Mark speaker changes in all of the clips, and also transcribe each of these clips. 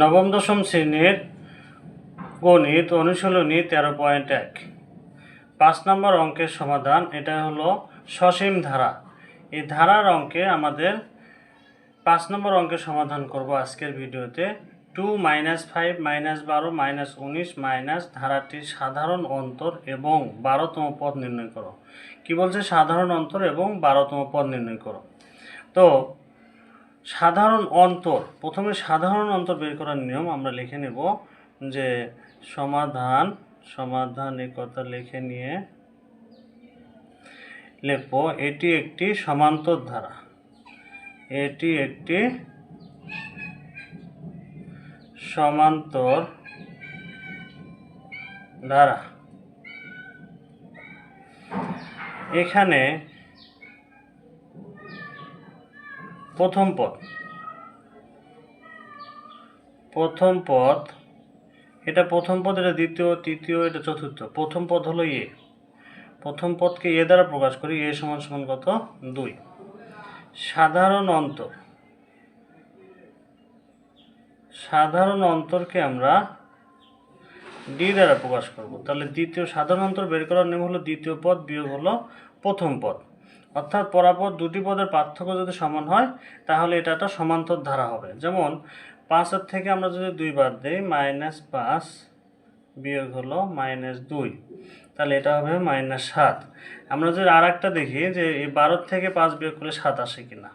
Speaker 1: নবম দশম শ্রেণির গণিত অনুশীলনী তেরো পয়েন্ট এক। পাঁচ নম্বর অঙ্কের সমাধান, এটা হলো সসীম ধারা। এই ধারার অঙ্কে আমাদের পাঁচ নম্বর অঙ্কের সমাধান করব আজকের ভিডিওতে। টু মাইনাস ফাইভ, মাইনাস বারো, মাইনাস উনিশ, মাইনাস ধারাটির সাধারণ অন্তর এবং বারোতম পদ নির্ণয় করো। কি বলছে? সাধারণ অন্তর এবং বারোতম পদ নির্ণয় করো। তো সাধারণ অন্তর, প্রথমে সাধারণ অন্তর বের করার নিয়ম আমরা লিখে নেব যে সমাধান সমাধান এই কথা লিখে নিয়ে লিখব, এটি একটি সমান্তর ধারা। এটি একটি সমান্তর ধারা। এখানে প্রথম পদ। প্রথম পদ, এটা প্রথম পদ, এটা দ্বিতীয়, তৃতীয়, এটা চতুর্থ। প্রথম পদ হলো এ। প্রথম পদকে এ দ্বারা প্রকাশ করি, এ সমান সমান কত? দুই। সাধারণ অন্তর। সাধারণ অন্তরকে আমরা ডি দ্বারা প্রকাশ করব। তাহলে দ্বিতীয় সাধারণ অন্তর বের করার নিয়ম হলো দ্বিতীয় পদ বিয়োগ হলো প্রথম পদ। অর্থাৎ পরাপর দুটি পদের পার্থক্য যদি সমান হয়, তাহলে এটা একটা সমান্তর ধারা হবে। যেমন, পাঁচের থেকে আমরা যদি দুই বাদ দিই, মাইনাস পাঁচ বিয়োগ হলো মাইনাস দুই। তাহলে এটা হবে মাইনাস সাত। আমরা যদি আর একটা দেখি যে, এই বারোর থেকে পাঁচ বিয়োগ করলে সাত আসে কিনা?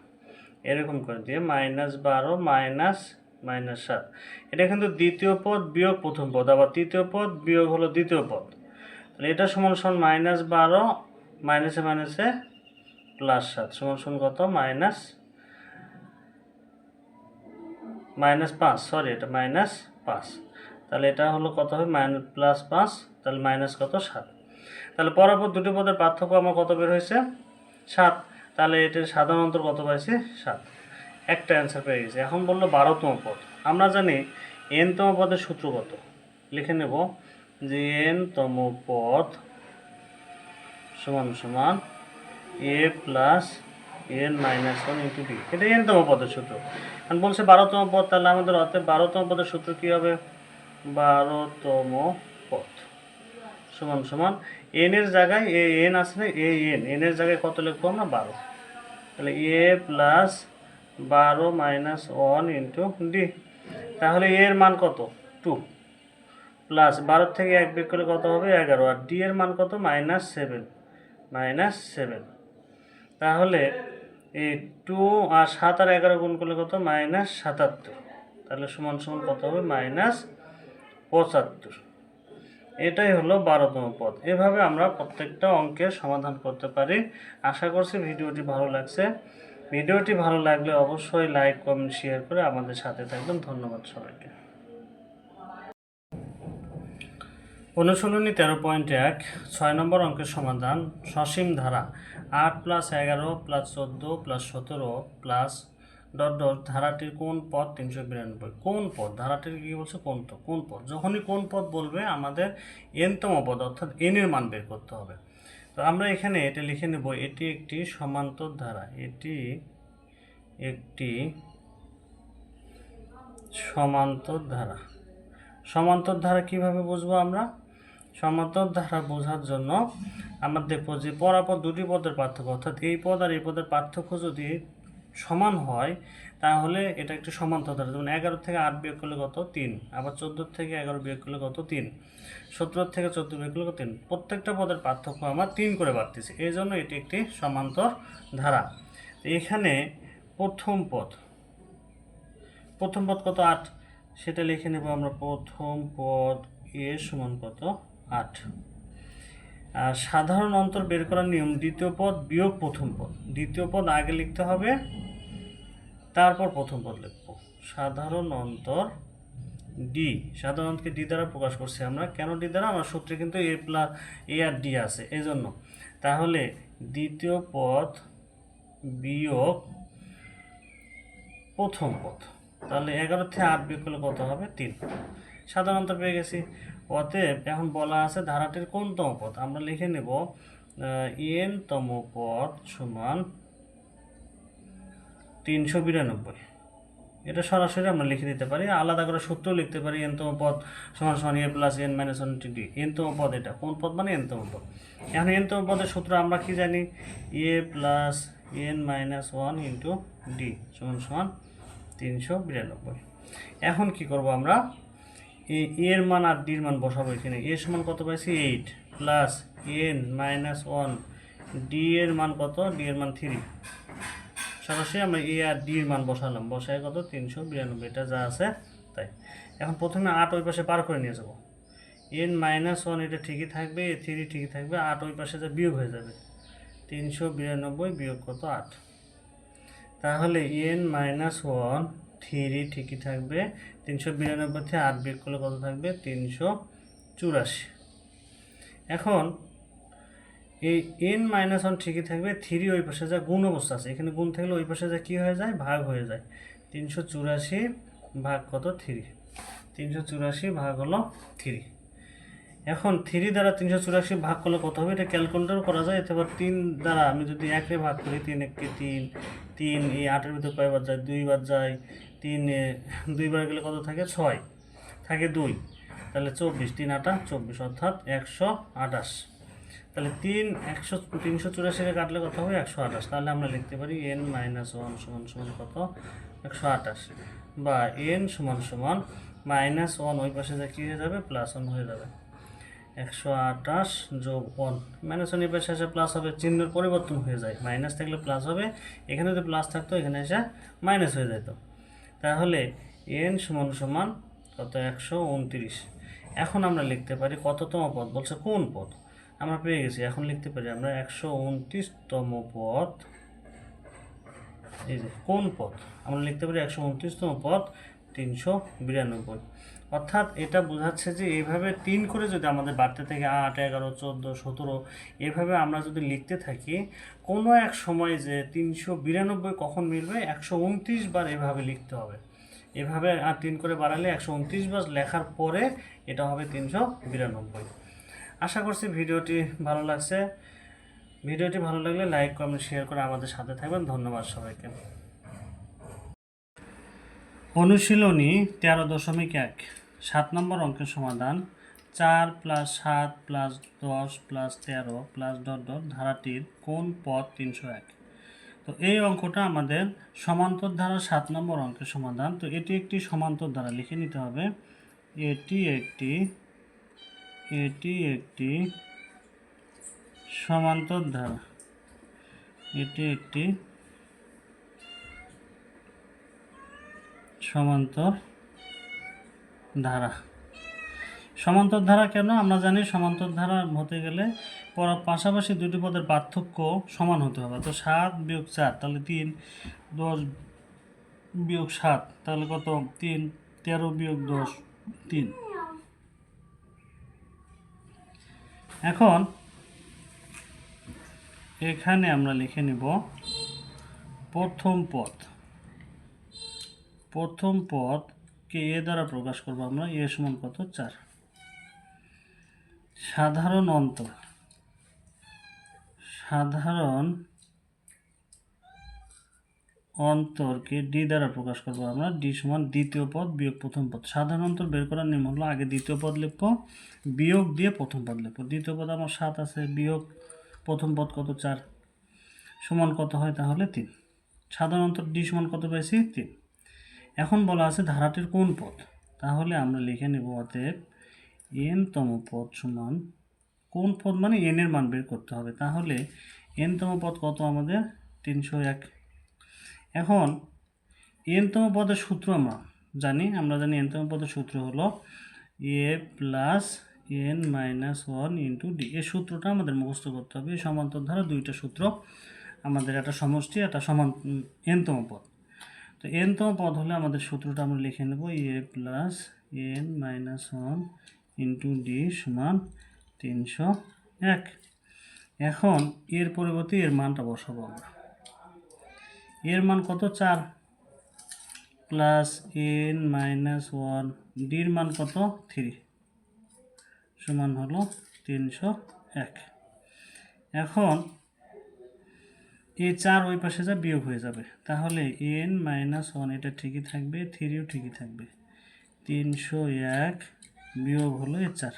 Speaker 1: এরকম করে দিয়ে মাইনাস বারো মাইনাস মাইনাস সাত। এটা কিন্তু দ্বিতীয় পদ বিয়োগ প্রথম পদ, আবার তৃতীয় পদ বিয়োগ হলো দ্বিতীয় পদ। তাহলে এটা সমান সমান মাইনাস বারো মাইনাসে মাইনাসে প্লাস সাত, সমান সমান কত? মাইনাস মাইনাস পাঁচ সরি এটা মাইনাস পাঁচ। তাহলে এটা হলো কত হবে? মাইনাস প্লাস পাঁচ, তাহলে মাইনাস কত? সাত। তাহলে পরপর দুটি পদের পার্থক্য আমার কত বের হয়েছে? সাত। তাহলে এটার সাধারণ অন্তর কত পাইছি? সাত। একটা অ্যান্সার পেয়ে গেছে। এখন বলল বারোতম পদ। আমরা জানি এনতম পদের সূত্র কত? লিখে নেব যে এনতম পদ সমান সমান A plus N minus one into B এটা এনতম পদের সূত্র। এখন বলছে বারোতম পদ, তাহলে আমাদের অর্থে বারোতম পদের সূত্র কী হবে? বারোতম পদ। সমান সমান এন এর জায়গায় এ এন না? এ এন এন এর জায়গায় কত লিখব আমরা? বারো। তাহলে এ প্লাস বারো মাইনাস ওয়ান ইন্টু ডি তাহলে এর মান কত? টু প্লাস বারো থেকে এক বিয়োগ করলে কত হবে? এগারো। আর ডি এর মান কত? মাইনাস সেভেন মাইনাস সেভেন তাহলে এই টু আর সাত আর এগারো গুণ করলে কত? মাইনাস সাতাত্তর। তাহলে সমান সমান কত হবে? মাইনাস পঁচাত্তর। এটাই হলো বারোতম পদ। এভাবে আমরা প্রত্যেকটা অঙ্কের সমাধান করতে পারি। আশা করছি ভিডিওটি ভালো লাগছে। ভিডিওটি ভালো লাগলে অবশ্যই লাইক, কমেন্ট শেয়ার করে আমাদের সাথে থাকবেন। ধন্যবাদ সবাইকে। অনুশীলনী তেরো পয়েন্ট এক, ছয় নম্বর অঙ্কের সমাধান সসীম ধারা। আট প্লাস এগারো প্লাস চোদ্দ প্লাস সতেরো প্লাস ডট ডট ধারাটির কোন পদ তিনশো বিরানব্বই? কোন পদ? ধারাটির কী বলছে? কোন তো কোন পদ? যখনই কোন পদ বলবে, আমাদের এনতম পদ, অর্থাৎ এনের মান বের করতে হবে। তো আমরা এখানে এটা লিখে নেব, এটি একটি সমান্তর ধারা, এটি একটি সমান্তর ধারা। সমান্তর ধারা কীভাবে বুঝব আমরা? সমান্তর ধারা বোঝার জন্য আমরা দেখব যে পরাপর দুটি পদের পার্থক্য, অর্থাৎ এই পদ আর এই পদের পার্থক্য যদি সমান হয়, তাহলে এটা একটি সমান্তর ধারা যেমন এগারো থেকে আট বিয়োগ করলে কত? তিন। আবার চোদ্দোর থেকে এগারো বিয়োগ করলে কত? তিন। সতেরো থেকে চোদ্দ বিয়োগ করলে তিন। প্রত্যেকটা পদের পার্থক্য আমার তিন করে বাড়তেছে। এই জন্য এটি একটি সমান্তর ধারা। এখানে প্রথম পদ প্রথম পদ কত? আট। সেটা লিখে নেব আমরা প্রথম পদ এ সমান কত? আট। আর সাধারণ অন্তর বের করার নিয়ম, দ্বিতীয় পদ বিয়োগ প্রথম পদ। দ্বিতীয় পদ আগে লিখতে হবে, তারপর প্রথম পদ লিখব। সাধারণ অন্তর ডি সাধারণ অন্তকে ডি দ্বারা প্রকাশ করছি আমরা। কেন ডি দ্বারা? আমার সূত্রে কিন্তু এ প্লাস এ আর ডি আছে এই জন্য তাহলে দ্বিতীয় পদ বিয়োগ প্রথম পদ। তাহলে এগারো থেকে আট বিয়োগ করলে কত হবে? তিন। সাধারণত পেয়ে গেছি। অতএব এখন বলা আছে ধারাটির কোনতম পদ? আমরা লিখে নেব এন তম পদ সমান তিনশো বিরানব্বই। এটা সরাসরি আমরা লিখে দিতে পারি, আলাদা করে সূত্র লিখতে পারি এনতম পদ সমান সমান A plus N minus one T D. এনতম পদ এটা। কোন পদ মানে এনতম পদ? এখন এনতম পদের সূত্র আমরা কি জানি? A plus N minus one into D সমান সমান তিনশো বিরানব্বই। এখন কি করব আমরা? এ, এর মান আর ডির মান বসাবো এখানে। এ সমান কত পাইছি? Eight plus N minus one D এর মান কত? ডি এর মান থ্রি সরাসরি আমরা এ আর ডি এর মান বসালাম। বসায় কত? তিনশো বিরানব্বই। এটা যা আছে, তাই। এখন প্রথমে আট ওই পাশে পার করে নিয়ে যাব। এন মাইনাস ওয়ান এটা ঠিকই থাকবে, এ থ্রি ঠিকই থাকবে, আট ওই পাশে যা বিয়োগ হয়ে যাবে। তিনশো বিরানব্বই বিয়োগ কত? আট। তাহলে এন মাইনাস ওয়ান থ্রি ঠিকই থাকবে। তিনশো বিরানব্বই থেকে আট বিয়োগ করলে কত থাকবে? তিনশো চুরাশি। এখন এই এন মাইনাস ওয়ান ঠিকই থাকবে। থ্রি ওই পাশে যা গুণ অবস্থা আছে। এখানে গুণ থাকলে ওই পাশে যা কী হয়ে যায়? ভাগ হয়ে যায়। তিনশো চুরাশি ভাগ কত? থ্রি। তিনশো চুরাশি ভাগ হলো থ্রি। এখন থ্রি দ্বারা তিনশো চুরাশি ভাগ করলে কত হবে? এটা ক্যালকুলেটর করা যায়, এতে তিন দ্বারা আমি যদি একে ভাগ করি, তিন এককে তিন তিন এই আটের ভিতরে কয়বার যায়? দুইবার যায়, তিন দুইবার গেলে কত থাকে? ছয়। থাকে দুই। তাহলে চব্বিশ, তিন আটা চব্বিশ, অর্থাৎ একশো আঠাশ তাহলে তিন একশো, তিনশো চুরাশিকে কাটলে কত হবে? একশো আঠাশ তাহলে আমরা লিখতে পারি এন মাইনাস ওয়ান সমান সমান কত? একশো আঠাশ বা এন সমান সমান মাইনাস ওয়ান ওই পাশে যা কী হয়ে যাবে? প্লাস ওয়ান হয়ে যাবে। একশো আঠাশ যোগ ওয়ান। মাইনাস ওয়ান পাশে এসে প্লাস হবে, চিহ্নের পরিবর্তন হয়ে যায়। মাইনাস থাকলে প্লাস হবে, এখানে যদি প্লাস থাকতো, এখানে এসে মাইনাস হয়ে যেত। তাহলে এন সমান সমান কত? একশো উনত্রিশ। এখন আমরা লিখতে পারি কততম পদ, বলছে কোন পদ? আমরা পেয়ে গেছি, এখন লিখতে পারি আমরা একশো উনত্রিশতম পদ। এই যে, কোন পদ? আমরা লিখতে পারি একশো উনত্রিশতম পদ, তিনশো বিরানব্বই। অর্থাৎ এটা বোঝাচ্ছে যে এইভাবে তিন করে যদি আমাদের বাড়তে থেকে, আট, এগারো, চোদ্দ, সতেরো, এভাবে আমরা যদি লিখতে থাকি, কোনো এক সময় যে তিনশো বিরানব্বই কখন মিলবে? একশো উনত্রিশ বার এভাবে লিখতে হবে। এভাবে আর তিন করে বাড়ালে একশো উনত্রিশ বার লেখার পরে এটা হবে তিনশো বিরানব্বই। আশা করছি ভিডিওটি ভালো লাগছে। ভিডিওটি ভালো লাগলে লাইক, কমেন্ট, শেয়ার করে আমাদের সাথে থাকবেন। ধন্যবাদ সবাইকে। অনুশীলনী তেরো দশমিক এক। সাত নম্বর অঙ্কের সমাধান। চার প্লাস সাত প্লাস দশ প্লাস তেরো প্লাস ডট ডট ধারাটির কোন পদ তিনশো এক? তো এই অঙ্কটা আমাদের সমান্তর ধারা সাত নম্বর অঙ্কের সমাধান। তো এটি একটি সমান্তর ধারা, লিখে নিতে হবে। এটি একটি এটি একটি সমান্তর ধারা। এটি একটি সমান্তর ধারা। সমান্তর ধারা কেন? আমরা জানি সমান্তর ধারা হতে গেলে পাশাপাশি দুটি পদের পার্থক্য সমান হতে হবে। তো সাত বিয়োগ চার, তাহলে তিন, দশ বিয়োগ সাত, তাহলে কত? তিন, তেরো বিয়োগ দশ, তিন। এখন এখানে আমরা লিখে নিব প্রথম পদ। প্রথম পদকে এ দ্বারা প্রকাশ করব আমরা? এ সমান কত? চার। সাধারণ অন্তর। সাধারণ অন্তরকে ডি দ্বারা প্রকাশ করব আমরা। ডি সমান দ্বিতীয় পদ বিয়োগ প্রথম পদ। সাধারণ অন্তর বের করার নিয়ম হলো আগে দ্বিতীয় পদ লিখব, বিয়োগ দিয়ে প্রথম পদ লিখব। দ্বিতীয় পদ আমার সাত আছে, বিয়োগ প্রথম পদ কত? চার। সমান কত হয় তাহলে তিন। সাধারণ অন্তর ডি সমান কত পাইছি? তিন। এখন বলা আছে ধারাটির কোন পদ? তাহলে আমরা লিখে নেব অতএব এন তম পদ সমান কোন পদ মানে এন এর মান বের করতে হবে। তাহলে এন তম পদ কত আমাদের? তিনশো এক। এখন এন তম পদের সূত্র আমরা জানি আমরা জানি এন তম পদের সূত্র হলো A plus N minus one into D এই সূত্রটা আমাদের মুখস্থ করতে হবে। সমান্তর ধারা দুইটা সূত্র আমাদের একটা সমষ্টি, একটা সমান এনতম পদ। তো এনতম পদ হলে আমাদের সূত্রটা আমরা লিখে নেব A plus N minus one into D সমান তিনশো এক। এখন এর পরিবর্তে এর মানটা বসাবো আমরা। এর মান কত? চার। প্লাস এন মাইনাস ওয়ান ডির মান কত? থ্রি সমান হলো তিনশো এক। এখন এই চার ওই পাশে যা বিয়োগ হয়ে যাবে। তাহলে এন মাইনাস ওয়ান এটা ঠিকই থাকবে থ্রিও ঠিকই থাকবে। তিনশো এক বিয়োগ হলো এ চার।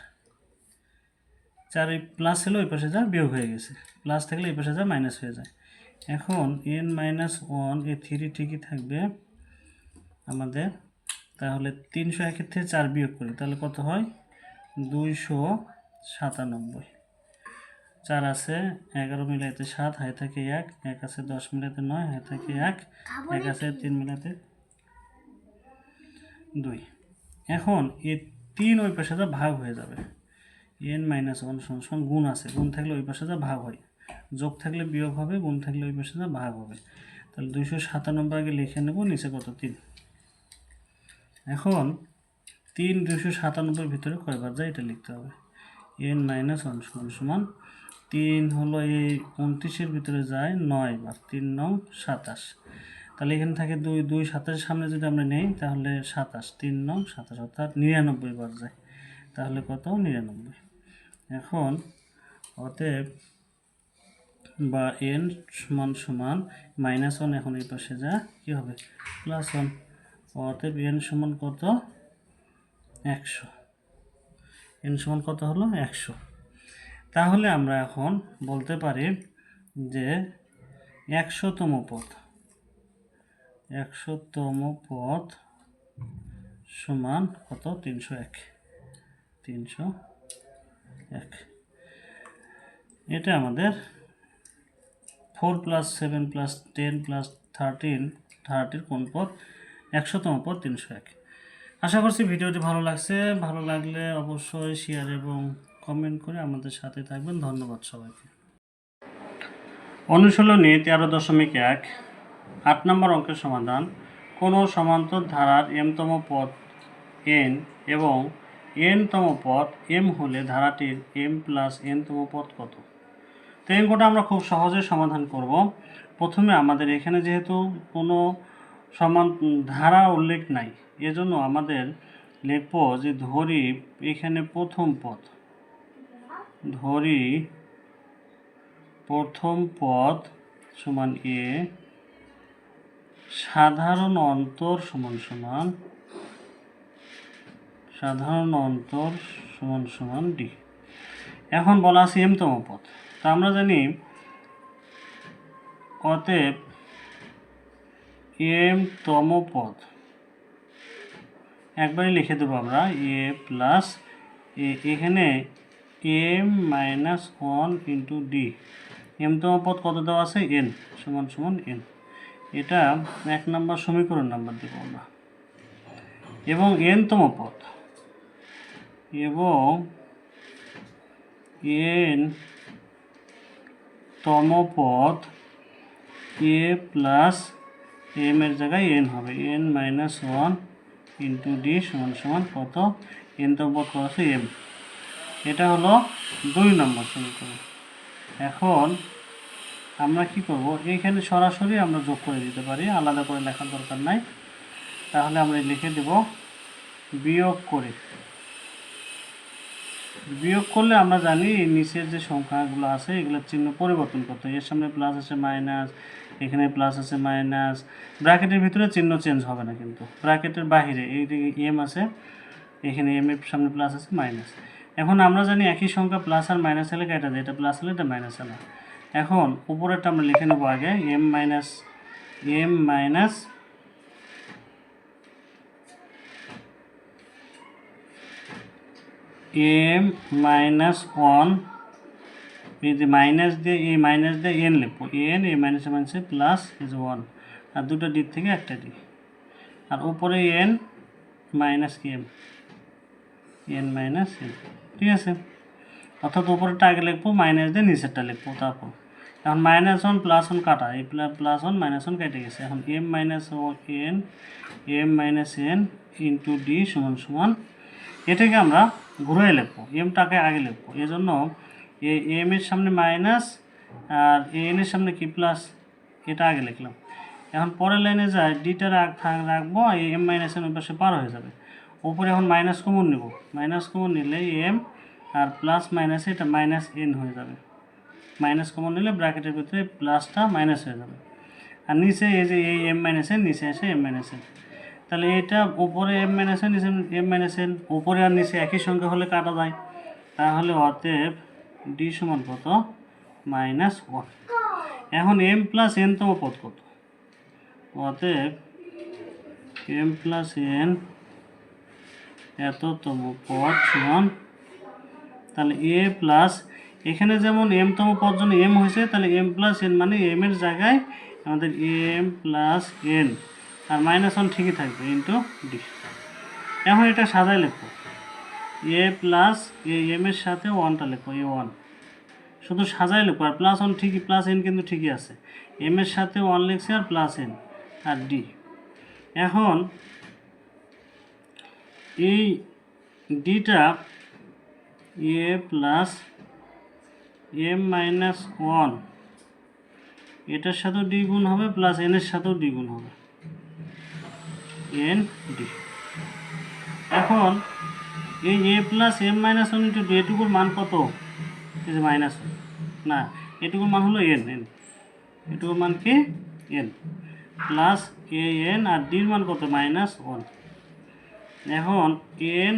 Speaker 1: চার এই প্লাস হলো ওই পাশে যা বিয়োগ হয়ে গেছে। প্লাস থাকলে এই পাশে যা মাইনাস হয়ে যায়। এখন N minus one A three ঠিকই থাকবে আমাদের। তাহলে তিনশো একের থেকে চার বিয়োগ করি, তাহলে কত হয়? দুইশো সাতানব্বই। চার আছে এগারো মিলাইতে সাত হাই থাকে এক এক আছে দশ মিলাইতে নয় হাই থাকে এক এক আছে তিন মিলাইতে দুই। এখন এ তিন ওই পাশে যা ভাগ হয়ে যাবে এন মাইনাস ওয়ান সমান গুণ আছে গুণ থাকলে ওই পাশে যা ভাগ হয় যোগ থাকলে বিয়োগ হবে গুণ থাকলে ওই পাশে যা ভাগ হবে। তাহলে দুইশো সাতানব্বই আগে লিখে নেব নিচে কত? তিন। এখন তিন দুশো সাতানব্বইয়ের ভিতরে কয়বার যায় এটা লিখতে হবে এন মাইনাস ওয়ান সমান সমান তিন হলো এই উনত্রিশের ভিতরে যায় নয় বার তিন নং সাতাশ। তাহলে এখানে থাকে দুই দুই সাতাশের সামনে যদি আমরা নেই, তাহলে সাতাশ, তিন নং সাতাশ অর্থাৎ নিরানব্বই বার যায়। তাহলে কত? নিরানব্বই। এখন অতএব বা এন সমান সমান মাইনাস ওয়ান এখন এই পাশে যা, কী হবে? Plus one. অতএব এন সমান কত? একশো। এন সমান কত হলো? একশো। তাহলে আমরা এখন বলতে পারি যে একশোতম পথ। একশোতম পথ সমান কত? তিনশো এক। তিনশো এক। এটা আমাদের four plus seven plus ten plus thirteen, থার্টির কোন পথ? একশোতম পথ, তিনশো এক। আশা করছি ভিডিওটি ভালো লাগছে। ভালো লাগলে অবশ্যই শেয়ার এবং কমেন্ট করে আমাদের সাথে থাকবেন। ধন্যবাদ সবাইকে। অনুশীলনী তেরো দশমিক এক, আট নম্বর অঙ্কের সমাধান। কোনো সমান্তর ধারার এমতম পথ এন এবং এনতম পথ এম হলে ধারাটির এম প্লাস এনতম পথ কত? তো এই অঙ্কটা আমরা খুব সহজে সমাধান করব। প্রথমে আমাদের এখানে যেহেতু কোনো সমান ধারা উল্লেখ নাই, এজন্য আমাদের লিখব যে ধরি এখানে প্রথম পথ ধরি প্রথম পদ সমান এ, সাধারণ অন্তর সমান সমান, সাধারণ অন্তর সমান সমান ডি। এখন বলা আছে এমতম পথ তা আমরা জানি অতএব এম তম পদ। একবারই লিখে দেবো আমরা, এ প্লাস এখানে M minus one into D এমতম পদ কত দেওয়া আছে? এন সমান সমান এন এটা এক নম্বর সমীকরণ নাম্বার দেবো আমরা। এবং এনতম পদ। এবং এন তম পদ এ প্লাস এম এর জায়গায় এন হবে। N minus one into D সমান সমান কত? এন তম পদ কত আছে? এম এটা হলো দুই নম্বর সমীকরণ। এখন আমরা কি করব? এইখানে সরাসরি আমরা যোগ করে দিতে পারি, আলাদা করে লেখার দরকার নাই। তাহলে আমরা লিখে দেব বিয়োগ করে। বিয়োগ করলে আমরা জানি নিচের যে সংখ্যাগুলো আছে, এগুলোর চিহ্ন পরিবর্তন করতে হয়। এর সামনে প্লাস আছে মাইনাস এখানে প্লাস আছে মাইনাস ব্র্যাকেটের ভিতরে চিহ্ন চেঞ্জ হবে না কিন্তু। ব্র্যাকেটের বাহিরে, এই এম আছে, এখানে এম এর সামনে প্লাস আছে মাইনাস এখন আমরা জানি একই সংখ্যা প্লাস আর মাইনাস হলে কেটে যায় এটা প্লাস হলে এটা মাইনাস হলে এখন উপরেরটা আমরা লিখে নেব আগে M minus M minus M minus one এই যে মাইনাস দিয়ে, এই মাইনাস দিয়ে এন লিখব। এন এই মাইনাসে মাইনাসে প্লাস ইজ ওয়ান আর দুটো ডি থেকে একটা ডি আর উপরে N minus M N minus N ঠিক আছে? অর্থাৎ উপরেরটা আগে লিখব মাইনাস দিয়ে নিচেরটা লিখব, তারপর। এখন মাইনাস ওয়ান প্লাস ওয়ান কাটা, এই প্লাস ওয়ান মাইনাস ওয়ান কেটে গেছে। এখন M minus N M minus N into D সমান সমান, এটাকে আমরা ঘুরে লিখব এমটাকে আগে লিখব। এই জন্য এ এম এর সামনে মাইনাস আর এন এর সামনে কি প্লাস এটা আগে লিখলাম। এখন পরের লাইনে যায় ডিটা রাখ রাখব এম মাইনাস এন ওই পাশে পার হয়ে যাবে। উপরে এখন মাইনাস কমন নেব। মাইনাস কমন নিলে এম আর প্লাস মাইনাস এটা মাইনাস এন হয়ে যাবে। মাইনাস কমন নিলে ব্র্যাকেটের ভিতরে প্লাসটা মাইনাস হয়ে যাবে। আর নিচে এই যে এই এম মাইনাস এন নিচে এসে এম মাইনাস এন তাহলে এটা উপরে M minus N M minus N উপরে আর নিচে একই সংখ্যা হলে কাটা যায়। তাহলে অতএব ডি সমান কত? মাইনাস ওয়ান এখন এম প্লাস এন তম পদ কত? অতএব এম প্লাস এন এততম পদ সমান। তাহলে এ প্লাস এখানে যেমন এম তম পদ জন্য এম হয়েছে, তাহলে এম প্লাস এন মানে এম এর জায়গায় আমাদের এম প্লাস এন আর মাইনাস ওয়ান ঠিকই থাকবে ইন্টু ডি এখন এটা সাজাই লিখব। এ প্লাস এ এম এর সাথে ওয়ানটা লিখব এ ওয়ান শুধু সাজাই লিখব, আর প্লাস ওয়ান ঠিকই প্লাস এন কিন্তু ঠিকই আছে। এম এর সাথে ওয়ান লিখছে আর প্লাস এন আর ডি এখন এই ডিটা A plus M minus one, এটার সাথেও ডি গুণ হবে প্লাস এন এর সাথেও ডি গুণ হবে। N D. এখন এই A plus M minus one into D, এটুকুর মান কত? এই মাইনাস না, এটুকুর মান হলো এন এন। এটুকুর মান কি? এন। প্লাস এ এন আর ডির মান কত? Minus one. এখন N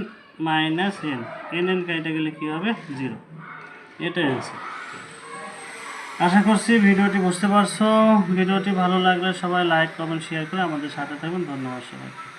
Speaker 1: minus N N N কেটে গেলে কী হবে? জিরো এটাই আছে আশা করছি ভিডিওটি বুঝতে পারছ। ভিডিওটি ভালো লাগলে সবাই লাইক কমেন্ট শেয়ার করে আমাদের সাথে থাকবেন। ধন্যবাদ সবাইকে।